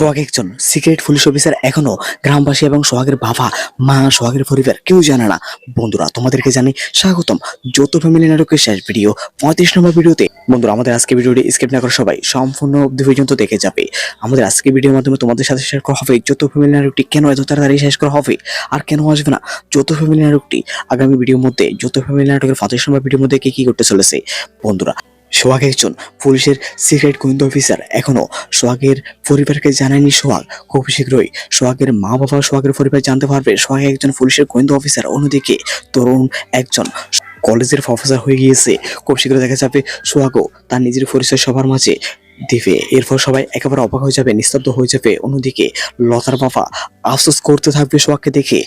সোহাগ একজন secret police officer এখনও গ্রামবাসী এবং সোহাগের বাবা, মা, সোহাগের পরিবার, কেউ জানে না। বন্ধুরা, তোমাদেরকে জানি স্বাগতম যৌথ ফ্যামিলি নাটকের শেষ ভিডিও পঁয়ত্রিশ নম্বর ভিডিওতে বন্ধুরা, আমাদের আজকে ভিডিওটি স্কিপ না করে সবাই সম্পূর্ণ অবধি পর্যন্ত দেখে যাবে। আমাদের আজকে ভিডিওর মাধ্যমে তোমাদের সাথে শেয়ার করা হবে যৌথ ফ্যামিলি নাটকটি কেন এত তাড়াতাড়ি শেষ করা হবে আর কেন আসবে না? যৌথ ফ্যামিলি নাটকটি আগামী ভিডিওর মধ্যে, যৌথ ফ্যামিলি নাটকের পঁয়ত্রিশ নম্বর ভিডিওর মধ্যে কি কি করতে চলেছে? বন্ধুরা সোহাগ একজন পুলিশের সিক্রেট গোয়েন্দা অফিসার। এখনও সোহাগের পরিবারকে জানায়নি সোহাগ। খুব শীঘ্রই সোহাগের মা বাবা সোহাগের পরিবার জানতে পারবে সোহাগ একজন পুলিশের গোয়েন্দা অফিসার। অন্যদিকে তরুণ একজন কলেজের প্রফেসর হয়ে গিয়েছে। খুব শীঘ্রই দেখা যাবে সোহাগও তার নিজের পরিচয় সবার মাঝে দিবে। এরপর সবাই একেবারে অবাক হয়ে যাবে, নিস্তব্ধ হয়ে যাবে। অন্যদিকে লতার বাবা আফসোস করতে থাকবে সোহাগকে দেখে।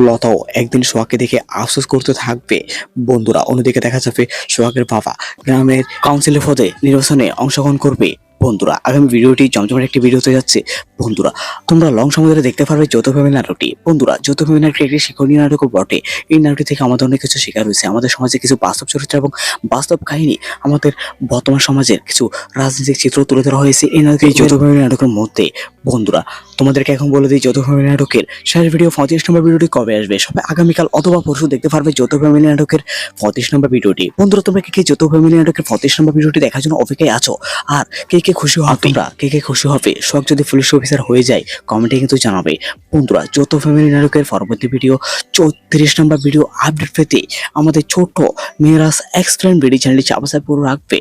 লতাও একদিন সোহাগকে দেখে আফসোস করতে থাকবে বন্ধুরা। অন্যদিকে দেখা যাবে সোহাগের বাবা গ্রামের কাউন্সিলের পদে নির্বাচনে অংশগ্রহণ করবে। বন্ধুরা, আগামী ভিডিওটি জমজমের একটি ভিডিও ভিডিওতে যাচ্ছে। বন্ধুরা, তোমরা লং সময় ধরে দেখতে পারবে যৌথ ফ্যামিলি নাটকটি। বন্ধুরা, যৌথ ফ্যামিলি নাটকটি একটি শিক্ষণীয় নাটকও বটে। এই নাটকটি থেকে আমাদের অনেক কিছু শেখার হয়েছে আমাদের সমাজে কিছু বাস্তব চরিত্র এবং বাস্তব কাহিনী, আমাদের বর্তমান সমাজের কিছু রাজনৈতিক চিত্র তুলে ধরা হয়েছে এই নাটকের এই যৌথ ফ্যামিলি নাটকের মধ্যে। বন্ধুরা, তোমাদেরকে এখন বলে দিই, যৌথ ফ্যামিলি নাটকের শেষ ভিডিও পঁয়ত্রিশ নম্বর ভিডিওটি কবে আসবে? সবাই আগামীকাল অথবা পরশু দেখতে পারবে যৌথ ফ্যামিলি নাটকের পঁয়ত্রিশ নম্বর ভিডিওটি। বন্ধুরা, তোমরা কে কে যৌথ ফ্যামিলি নাটকের পঁয়ত্রিশ নম্বর ভিডিওটি দেখার জন্য অপেক্ষায় আছো? আর কে কে খুশি হবে তোমরা কে কে খুশি হবে শখ যদি পুলিশ অফিসার হয়ে যায় কমেন্টে কিন্তু জানাবে। বন্ধুরা যৌথ ফ্যামিলি নাটকের পরবর্তী ভিডিও চৌত্রিশ নম্বর ভিডিও আপডেট পেতে আমাদের ছোট্ট মেয়েরাস এক্সপ্লেন ভিডিও চ্যানেলটি চাপাচাপ পুরো রাখবে।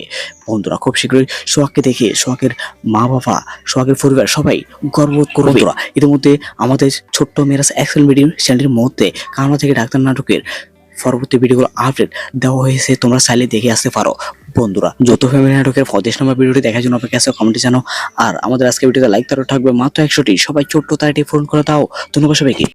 বন্ধুরা খুব শীঘ্রই সোহাগকে দেখে সোহাগের মা বাবা সোহাগের পরিবার সবাই গর্ববোধ করবে। বন্ধুরা ইতিমধ্যে আমাদের ছোট্ট মেয়েরাস এক্সপ্লেন ভিডিও চ্যানেলের মধ্যে কানা থেকে ডাক্তার নাটকের পরবর্তী ভিডিওগুলো আপডেট দেওয়া হয়েছে। তোমরা চাইলে দেখে আসতে পারো। বন্ধুরা যত ফ্যামিলি নাটকের ফদেশ নম্বর ভিডিওটি দেখার জন্য আপনাকে কাছে কমেন্টে জানো আর আমাদের আজকে ভিডিওতে লাইক তারা থাকবে মাত্র একশোটি। সবাই ছোট্ট তারাটি ফোন করে দাও। ধন্যবাদ সবাইকে।